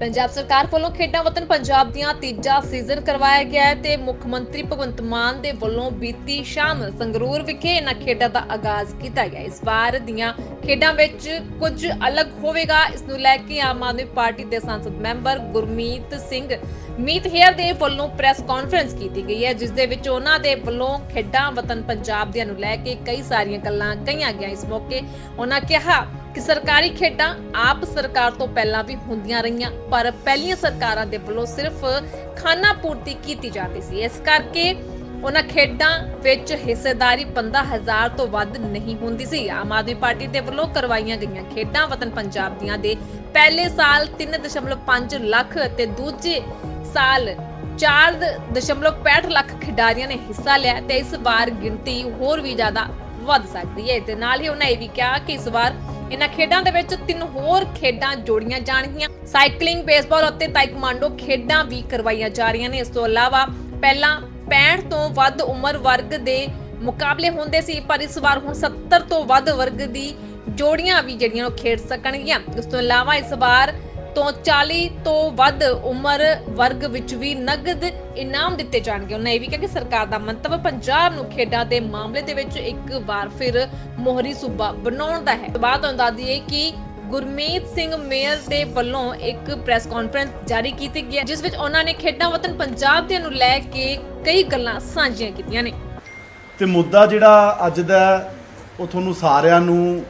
ਪੰਜਾਬ ਸਰਕਾਰ ਵੱਲੋਂ ਖੇਡਾਂ ਵਤਨ ਪੰਜਾਬ ਦੀਆਂ ਤੀਜਾ ਸੀਜ਼ਨ ਕਰਵਾਇਆ ਗਿਆ ਹੈ ਤੇ ਮੁੱਖ ਮੰਤਰੀ ਭਗਵੰਤ ਮਾਨ ਦੇ ਵੱਲੋਂ ਬੀਤੀ ਸ਼ਾਮ ਸੰਗਰੂਰ ਵਿਖੇ ਇਹਨਾਂ ਖੇਡਾਂ ਦਾ ਆਗਾਜ਼ ਕੀਤਾ ਗਿਆ। ਇਸ ਵਾਰ ਦੀਆਂ ਖੇਡਾਂ ਵਿੱਚ ਕੁਝ ਅਲੱਗ ਹੋਵੇਗਾ। ਇਸ ਨੂੰ ਲੈ ਕੇ ਆਮ ਆਦਮੀ ਪਾਰਟੀ ਦੇ ਸੰਸਦ ਮੈਂਬਰ ਗੁਰਮੀਤ ਸਿੰਘ ਮੀਤ ਹੇਅਰ ਦੇ ਵੱਲੋਂ ਪ੍ਰੈਸ ਕਾਨਫਰੰਸ ਕੀਤੀ ਗਈ ਹੈ, ਜਿਸ ਦੇ ਵਿੱਚ ਉਹਨਾਂ ਦੇ ਵੱਲੋਂ ਖੇਡਾਂ ਵਤਨ ਪੰਜਾਬ ਦੀਆਂ ਨੂੰ ਲੈ ਕੇ ਕਈ ਸਾਰੀਆਂ ਗੱਲਾਂ ਕਹੀਆਂ ਗਿਆ ਇਸ ਮੌਕੇ ਉਹਨਾਂ ਕਿਹਾ ਕਿ ਸਰਕਾਰੀ ਖੇਡਾਂ ਆਪ ਸਰਕਾਰ ਤੋਂ ਪਹਿਲਾਂ ਵੀ ਹੁੰਦੀਆਂ ਰਹੀਆਂ, ਪਰ ਪਹਿਲੀਆਂ ਸਰਕਾਰਾਂ ਦੇ ਵੱਲੋਂ ਸਿਰਫ ਖਾਨਾ ਪੂਰਤੀ ਕੀਤੀ ਜਾਂਦੀ ਸੀ। ਇਸ ਕਰਕੇ ਉਹਨਾਂ ਖੇਡਾਂ ਵਿੱਚ ਹਿੱਸੇਦਾਰੀ 15000 ਤੋਂ ਵੱਧ ਨਹੀਂ ਹੁੰਦੀ ਸੀ। ਆਮ ਆਦਮੀ ਪਾਰਟੀ ਦੇ ਵੱਲੋਂ ਕਰਵਾਈਆਂ ਗਈਆਂ ਖੇਡਾਂ ਵਤਨ ਪੰਜਾਬ ਦੀਆਂ ਦੇ ਪਹਿਲੇ ਸਾਲ 3.5 ਲੱਖ ਅਤੇ ਦੂਜੇ ਸਾਲ 4.65 ਲੱਖ ਖਿਡਾਰੀਆਂ ਨੇ ਹਿੱਸਾ ਲਿਆ ਤੇ ਇਸ ਵਾਰ ਗਿਣਤੀ ਹੋਰ ਵੀ ਜ਼ਿਆਦਾ ਵੱਧ ਸਕਦੀ ਹੈ। ਤੇ ਨਾਲ ਹੀ ਉਹਨਾਂ ਇਹ ਵੀ ਕਿਹਾ ਕਿ ਇਸ ਵਾਰ ਇਹਨਾਂ ਖੇਡਾਂ ਦੇ ਵਿੱਚ ਤਿੰਨ ਹੋਰ ਖੇਡਾਂ ਜੋੜੀਆਂ ਜਾਣਗੀਆਂ। ਸਾਈਕਲਿੰਗ, ਬੇਸਬਾਲ ਅਤੇ ਤਾਈਕਵਾਂਡੋ ਖੇਡਾਂ ਵੀ ਕਰਵਾਈਆਂ ਜਾ ਰਹੀਆਂ ਨੇ। ਇਸ ਤੋਂ ਇਲਾਵਾ ਪਹਿਲਾਂ 65 ਤੋਂ ਵੱਧ ਉਮਰ ਵਰਗ ਦੇ ਮੁਕਾਬਲੇ ਹੁੰਦੇ ਸੀ, ਪਰ ਇਸ ਵਾਰ ਹੁਣ 70 ਤੋਂ ਵੱਧ ਵਰਗ ਦੀ ਜੋੜੀਆਂ ਵੀ ਜਿਹੜੀਆਂ ਉਹ ਖੇਡ ਸਕਣਗੀਆਂ। ਇਸ ਤੋਂ ਇਲਾਵਾ ਇਸ ਵਾਰ ਤੋਂ 40 ਤੋਂ ਵੱਧ ਉਮਰ ਵਰਗ ਵਿੱਚ ਵੀ ਨਗਦ ਇਨਾਮ ਦਿੱਤੇ ਜਾਣਗੇ। ਉਹਨਾਂ ਇਹ ਵੀ ਕਿਹਾ ਕਿ ਸਰਕਾਰ ਦਾ ਮੰਤਵ ਪੰਜਾਬ ਨੂੰ ਖੇਡਾਂ ਦੇ ਮਾਮਲੇ ਦੇ ਵਿੱਚ ਇੱਕ ਵਾਰ ਫਿਰ ਮੋਹਰੀ ਸੂਬਾ ਬਣਾਉਣ ਦਾ ਹੈ। ਬਾਤ ਤੁਹਾਨੂੰ ਦੱਸ ਦਈਏ ਕਿ ਗੁਰਮੀਤ ਸਿੰਘ ਮੇਅਰ ਦੇ ਵੱਲੋਂ ਇੱਕ ਪ੍ਰੈਸ ਕਾਨਫਰੰਸ ਜਾਰੀ ਕੀਤੀ ਗਈ ਜਿਸ ਵਿੱਚ ਉਹਨਾਂ ਨੇ ਖੇਡਾਂ ਵਤਨ ਪੰਜਾਬ ਦੇ ਨੂੰ ਲੈ ਕੇ ਕਈ ਗੱਲਾਂ ਸਾਂਝੀਆਂ ਕੀਤੀਆਂ ਨੇ। ਤੇ ਮੁੱਦਾ ਜਿਹੜਾ ਅੱਜ ਦਾ ਉਹ ਤੁਹਾਨੂੰ ਸਾਰਿਆਂ ਨੂੰ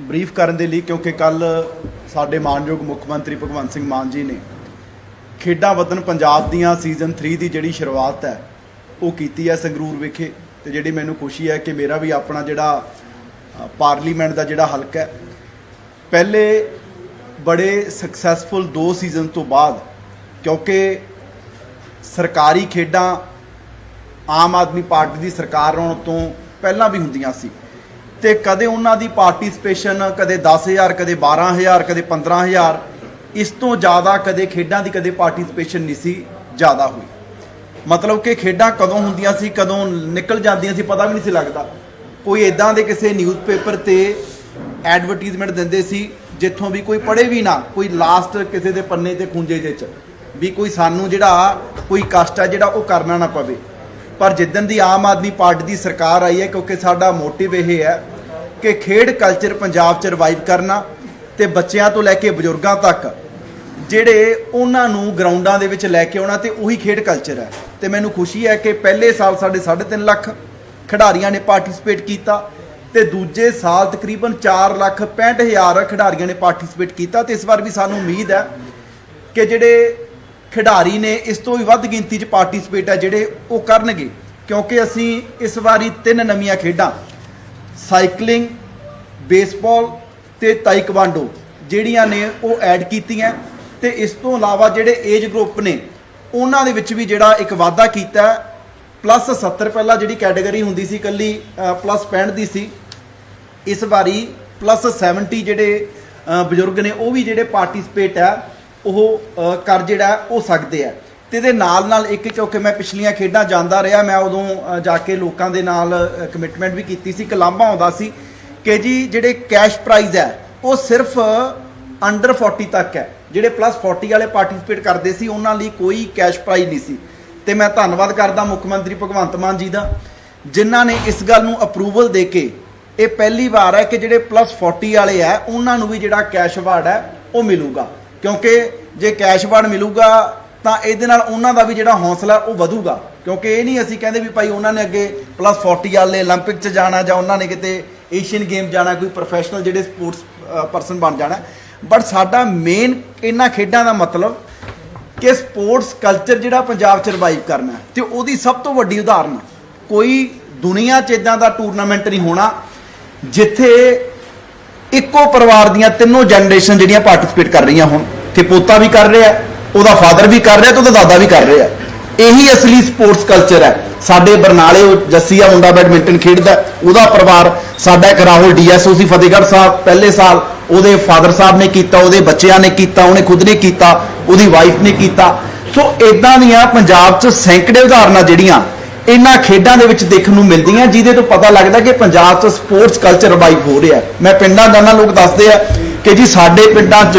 ਬਰੀਫ ਕਰਨ ਦੇ ਲਈ, ਕਿਉਂਕਿ ਕੱਲ ਸਾਡੇ ਮਾਨਯੋਗ ਮੁੱਖ ਮੰਤਰੀ ਭਗਵੰਤ ਸਿੰਘ ਮਾਨ ਜੀ ਨੇ ਖੇਡਾਂ ਵਤਨ ਪੰਜਾਬ ਦੀਆਂ ਸੀਜ਼ਨ 3 ਦੀ ਜਿਹੜੀ ਸ਼ੁਰੂਆਤ ਹੈ, ਉਹ ਕੀਤੀ ਹੈ ਸੰਗਰੂਰ ਵਿਖੇ। ਤੇ ਜਿਹੜੀ ਮੈਨੂੰ ਖੁਸ਼ੀ ਹੈ ਕਿ ਮੇਰਾ ਵੀ ਆਪਣਾ ਜਿਹੜਾ ਪਾਰਲੀਮੈਂਟ ਦਾ ਜਿਹੜਾ ਹਲਕਾ ਹੈ। ਪਹਿਲੇ ਬੜੇ ਸਕਸੈਸਫੁਲ ਦੋ ਸੀਜ਼ਨ ਤੋਂ ਬਾਅਦ, ਕਿਉਂਕਿ ਸਰਕਾਰੀ ਖੇਡਾਂ ਆਮ ਆਦਮੀ ਪਾਰਟੀ ਦੀ ਸਰਕਾਰ ਆਉਣ ਤੋਂ ਪਹਿਲਾਂ ਵੀ ਹੁੰਦੀਆਂ ਸੀ। ਤੇ ਕਦੇ ਉਹਨਾਂ ਦੀ ਪਾਰਟਿਸਪੇਸ਼ਨ ਕਦੇ 10000 ਕਦੇ 12000 ਕਦੇ 15000 ਇਸ ਤੋਂ ਜ਼ਿਆਦਾ ਕਦੇ ਖੇਡਾਂ ਦੀ ਕਦੇ ਪਾਰਟਿਸਪੇਸ਼ਨ ਨਹੀਂ ਸੀ, ਜ਼ਿਆਦਾ ਹੋਈ। ਮਤਲਬ ਕਿ ਖੇਡਾਂ ਕਦੋਂ ਹੁੰਦੀਆਂ ਸੀ, ਕਦੋਂ ਨਿਕਲ ਜਾਂਦੀਆਂ ਸੀ, ਪਤਾ ਵੀ ਨਹੀਂ ਸੀ ਲੱਗਦਾ। ਕੋਈ ਇਦਾਂ ਦੇ ਕਿਸੇ ਨਿਊਜ਼ਪੇਪਰ ਤੇ ਐਡਵਰਟਾਈਜ਼ਮੈਂਟ ਦਿੰਦੇ ਸੀ, ਜਿੱਥੋਂ ਵੀ ਕੋਈ ਪੜ੍ਹੇ ਵੀ ਨਾ, ਕੋਈ ਲਾਸਟ ਕਿਸੇ ਦੇ ਪੰਨੇ ਤੇ ਖੁੰਝੇ ਜਿਹੇ ਚ, ਵੀ ਕੋਈ ਸਾਨੂੰ ਜਿਹੜਾ ਕੋਈ ਕਸ਼ਟ ਹੈ ਜਿਹੜਾ ਉਹ ਕਰਨਾ ਨਾ ਪਵੇ। ਪਰ ਜਿੱਦਣ ਦੀ ਆਮ ਆਦਮੀ ਪਾਰਟੀ ਦੀ ਸਰਕਾਰ ਆਈ ਹੈ, ਕਿਉਂਕਿ ਸਾਡਾ ਮੋਟਿਵ ਇਹ ਹੈ ਕਿ ਖੇਡ ਕਲਚਰ ਪੰਜਾਬ 'ਚ ਰਿਵਾਈਵ ਕਰਨਾ ਤੇ ਬੱਚਿਆਂ ਤੋਂ ਲੈ ਕੇ ਬਜ਼ੁਰਗਾਂ ਤੱਕ, ਜਿਹੜੇ ਉਹਨਾਂ ਨੂੰ ਗਰਾਊਂਡਾਂ ਦੇ ਵਿੱਚ ਲੈ ਕੇ ਆਉਣਾ ਤੇ ਉਹੀ ਖੇਡ ਕਲਚਰ ਹੈ। ਤੇ ਮੈਨੂੰ ਖੁਸ਼ੀ ਹੈ ਕਿ ਪਹਿਲੇ ਸਾਲ ਸਾਡੇ 3.5 ਲੱਖ ਖਿਡਾਰੀਆਂ ਨੇ ਪਾਰਟਿਸਿਪੇਟ ਕੀਤਾ ਤੇ ਦੂਜੇ ਸਾਲ ਤਕਰੀਬਨ 4 ਲੱਖ 65 ਹਜ਼ਾਰ ਖਿਡਾਰੀਆਂ ਨੇ ਪਾਰਟਿਸਿਪੇਟ ਕੀਤਾ ਤੇ ਇਸ ਵਾਰ ਵੀ ਸਾਨੂੰ ਉਮੀਦ ਹੈ ਕਿ ਜਿਹੜੇ ਖਿਡਾਰੀ ਨੇ ਇਸ ਤੋਂ ਵੀ ਵੱਧ ਗਿਣਤੀ 'ਚ ਪਾਰਟਿਸਿਪੇਟ ਹੈ ਜਿਹੜੇ ਉਹ ਕਰਨਗੇ, ਕਿਉਂਕਿ ਅਸੀਂ ਇਸ ਵਾਰੀ ਤਿੰਨ ਨਵੀਆਂ ਖੇਡਾਂ ਸਾਈਕਲਿੰਗ ਬੇਸਬਾਲ ਤੇ ਤਾਈਕਵਾਂਡੋ ਜਿਹੜੀਆਂ ਨੇ ਉਹ ਐਡ ਕੀਤੀਆਂ। ਤੇ ਇਸ ਤੋਂ ਇਲਾਵਾ ਜਿਹੜੇ ਏਜ ਗਰੁੱਪ ਨੇ, ਉਹਨਾਂ ਦੇ ਵਿੱਚ ਵੀ ਜਿਹੜਾ ਇੱਕ ਵਾਅਦਾ ਕੀਤਾ ਪਲੱਸ 70 ਪਹਿਲਾਂ ਜਿਹੜੀ ਕੈਟਾਗਰੀ ਹੁੰਦੀ ਸੀ ਕੱਲੀ ਪਲੱਸ 65 ਦੀ ਸੀ, ਇਸ ਵਾਰੀ ਪਲੱਸ 70 ਜਿਹੜੇ ਬਜ਼ੁਰਗ ਨੇ ਉਹ ਵੀ ਜਿਹੜੇ ਪਾਰਟਿਸਿਪੇਟ ਹੈ ਉਹ ਕਰ ਜਿਹੜਾ ਹੈ, ਉਹ ਸਕਦੇ ਆ। ਤੇ ਇਹਦੇ ਨਾਲ ਨਾਲ ਇੱਕ ਕਿਉਂਕਿ ਮੈਂ ਪਿਛਲੀਆਂ ਖੇਡਾਂ ਜਾਂਦਾ ਰਿਹਾ ਮੈਂ ਉਦੋਂ ਜਾ ਕੇ ਲੋਕਾਂ ਦੇ ਨਾਲ ਕਮਿਟਮੈਂਟ ਵੀ ਕੀਤੀ ਸੀ ਕਿ ਆਉਂਦਾ ਸੀ ਕਿ ਜੀ ਜਿਹੜੇ ਕੈਸ਼ ਪ੍ਰਾਈਜ਼ ਹੈ ਉਹ ਸਿਰਫ ਅੰਡਰ 40 ਤੱਕ ਹੈ। ਜਿਹੜੇ ਪਲੱਸ 40 ਵਾਲੇ ਪਾਰਟਿਸਿਪੇਟ ਕਰਦੇ ਸੀ ਉਹਨਾਂ ਲਈ ਕੋਈ ਕੈਸ਼ ਪ੍ਰਾਈਜ਼ ਨਹੀਂ ਸੀ। ਤੇ ਮੈਂ ਧੰਨਵਾਦ ਕਰਦਾ ਮੁੱਖ ਮੰਤਰੀ ਭਗਵੰਤ ਮਾਨ ਜੀ ਦਾ ਜਿਨ੍ਹਾਂ ਨੇ ਇਸ ਗੱਲ ਨੂੰ ਅਪਰੂਵਲ ਦੇ ਕੇ ਇਹ ਪਹਿਲੀ ਵਾਰ ਹੈ ਕਿ ਜਿਹੜੇ ਪਲੱਸ 40 ਵਾਲੇ ਆ ਉਹਨਾਂ ਨੂੰ ਵੀ ਜਿਹੜਾ ਕੈਸ਼ ਅਵਾਰਡ ਹੈ ਉਹ ਮਿਲੂਗਾ। ਕਿਉਂਕਿ ਜੇ ਕੈਸ਼ ਅਵਾਰਡ ਮਿਲੂਗਾ ਤਾਂ ਇਹਦੇ ਨਾਲ ਉਹਨਾਂ ਦਾ ਵੀ ਜਿਹੜਾ ਹੌਸਲਾ ਉਹ ਵਧੂਗਾ ਕਿਉਂਕਿ ਇਹ ਨਹੀਂ ਅਸੀਂ ਕਹਿੰਦੇ ਵੀ ਭਾਈ ਉਹਨਾਂ ਨੇ ਅੱਗੇ ਪਲੱਸ 40 ਵਾਲੇ 올림픽 'ਚ ਜਾਣਾ ਜਾਂ ਉਹਨਾਂ ਨੇ ਕਿਤੇ ਏਸ਼ੀਅਨ ਗੇਮ ਜਾਣਾ ਕੋਈ ਪ੍ਰੋਫੈਸ਼ਨਲ ਜਿਹੜੇ ਸਪੋਰਟਸ ਪਰਸਨ ਬਣ ਜਾਣਾ ਬਟ ਸਾਡਾ ਮੇਨ ਇਹਨਾਂ ਖੇਡਾਂ ਦਾ ਮਤਲਬ ਕਿ ਸਪੋਰਟਸ ਕਲਚਰ ਜਿਹੜਾ ਪੰਜਾਬ 'ਚ ਰਿਵਾਈਵ ਕਰਨਾ ਹੈ ਤੇ ਉਹਦੀ ਸਭ ਤੋਂ ਵੱਡੀ ਉਦਾਹਰਨ ਕੋਈ ਦੁਨੀਆ 'ਚ ਇਦਾਂ ਦਾ ਟੂਰਨਾਮੈਂਟ ਨਹੀਂ ਹੋਣਾ ਜਿੱਥੇ ਇੱਕੋ ਪਰਿਵਾਰ ਦੀਆਂ ਤਿੰਨੋਂ ਜਨਰੇਸ਼ਨ ਜਿਹੜੀਆਂ ਪਾਰਟਿਸਿਪੇਟ ਕਰ ਰਹੀਆਂ ਹੁਣ ਕਿ ਪੋਤਾ ਵੀ ਕਰ ਰਿਹਾ, ਉਹਦਾ ਫਾਦਰ ਵੀ ਕਰ ਰਿਹਾ ਤੇ ਉਹਦਾ ਦਾਦਾ ਵੀ ਕਰ ਰਿਹਾ। ਇਹੀ ਅਸਲੀ ਸਪੋਰਟਸ ਕਲਚਰ ਹੈ। ਸਾਡੇ ਬਰਨਾਲੇ ਜੱਸੀਆ ਮੁੰਡਾ ਬੈਡਮਿੰਟਨ ਖੇਡਦਾ, ਉਹਦਾ ਪਰਿਵਾਰ ਸਾਡਾ ਇੱਕ ਰਾਹੁਲ ਡੀਐਸਓ ਸੀ ਫਤਿਹਗੜ੍ਹ ਸਾਹਿਬ, ਪਹਿਲੇ ਸਾਲ ਉਹਦੇ ਫਾਦਰ ਸਾਹਿਬ ਨੇ ਕੀਤਾ, ਉਹਦੇ ਬੱਚਿਆਂ ਨੇ ਕੀਤਾ, ਉਹਨੇ ਖੁਦ ਨੇ ਕੀਤਾ, ਉਹਦੀ ਵਾਈਫ ਨੇ ਕੀਤਾ। ਸੋ ਇਦਾਂ ਦੀਆਂ ਪੰਜਾਬ 'ਚ ਸੈਂਕੜੇ ਉਦਾਹਰਨਾਂ ਜਿਹੜੀਆਂ ਇਹਨਾਂ ਖੇਡਾਂ ਦੇ ਵਿੱਚ ਦੇਖਣ ਨੂੰ ਮਿਲਦੀਆਂ, ਜਿਹਦੇ ਤੋਂ ਪਤਾ ਲੱਗਦਾ ਕਿ ਪੰਜਾਬ 'ਚ ਸਪੋਰਟਸ ਕਲਚਰ ਰਿਵਾਈਵ ਹੋ ਰਿਹਾ ਮੈਂ ਪਿੰਡਾਂ ਜਾਣਾ ਲੋਕ ਦੱਸਦੇ ਆ ਕਿ ਜੀ ਸਾਡੇ ਪਿੰਡਾਂ 'ਚ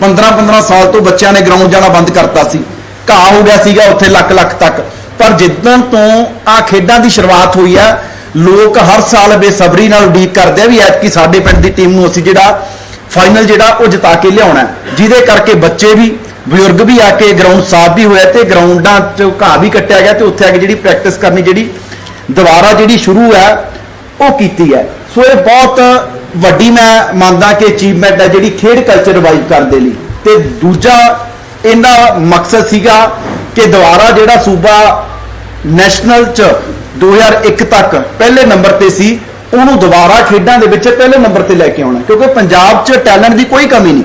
15-15 ਸਾਲ ਤੋਂ ਬੱਚਿਆਂ ਨੇ ਗਰਾਊਂਡ ਜਾਣਾ ਬੰਦ ਕਰਤਾ ਸੀ। ਘਾਹ ਹੋ ਗਿਆ ਸੀਗਾ ਉੱਥੇ ਲੱਖ ਲੱਖ ਤੱਕ। ਪਰ ਜਿੱਦਣ ਤੋਂ ਆ ਖੇਡਾਂ ਦੀ ਸ਼ੁਰੂਆਤ ਹੋਈ ਹੈ ਲੋਕ ਹਰ ਸਾਲ ਬੇਸਬਰੀ ਨਾਲ ਉਡੀਕ ਕਰਦੇ ਆ ਵੀ ਐਤਕੀ ਸਾਡੇ ਪਿੰਡ ਦੀ ਟੀਮ ਨੂੰ ਅਸੀਂ ਜਿਹੜਾ ਫਾਈਨਲ ਜਿਹੜਾ ਉਹ ਜਿਤਾ ਕੇ ਲਿਆਉਣਾ ਜਿਹਦੇ ਕਰਕੇ ਬੱਚੇ ਵੀ ਬਜ਼ੁਰਗ ਵੀ ਆ ਕੇ ਗਰਾਊਂਡ ਸਾਫ਼ ਵੀ ਹੋਇਆ ਤੇ ਗਰਾਊਂਡਾਂ 'ਚ ਘਾਹ ਵੀ ਕੱਟਿਆ ਗਿਆ ਤੇ ਉੱਥੇ ਆ ਕੇ ਜਿਹੜੀ ਪ੍ਰੈਕਟਿਸ ਕਰਨੀ, ਜਿਹੜੀ ਦੁਬਾਰਾ ਜਿਹੜੀ ਸ਼ੁਰੂ ਹੈ ਉਹ ਕੀਤੀ ਹੈ। ਸੋ ਇਹ ਬਹੁਤ ਵੱਡੀ ਮੈਂ ਮੰਨਦਾ ਕਿ ਅਚੀਵਮੈਂਟ ਹੈ ਜਿਹੜੀ ਖੇਡ ਕਲਚਰ ਰਿਵਾਈਵ ਕਰਨ ਦੇ ਲਈ। ਤੇ ਦੂਜਾ ਇਹਦਾ ਮਕਸਦ ਸੀਗਾ ਕਿ ਦੁਬਾਰਾ ਜਿਹੜਾ ਸੂਬਾ ਨੈਸ਼ਨਲ ਚ 2001 ਤੱਕ ਪਹਿਲੇ ਨੰਬਰ ਤੇ ਸੀ, ਉਹਨੂੰ ਦੁਬਾਰਾ ਖੇਡਾਂ ਦੇ ਵਿੱਚ ਪਹਿਲੇ ਨੰਬਰ ਤੇ ਲੈ ਕੇ ਆਉਣਾ ਕਿਉਂਕਿ ਪੰਜਾਬ 'ਚ ਟੈਲੈਂਟ ਦੀ ਕੋਈ ਕਮੀ ਨਹੀਂ।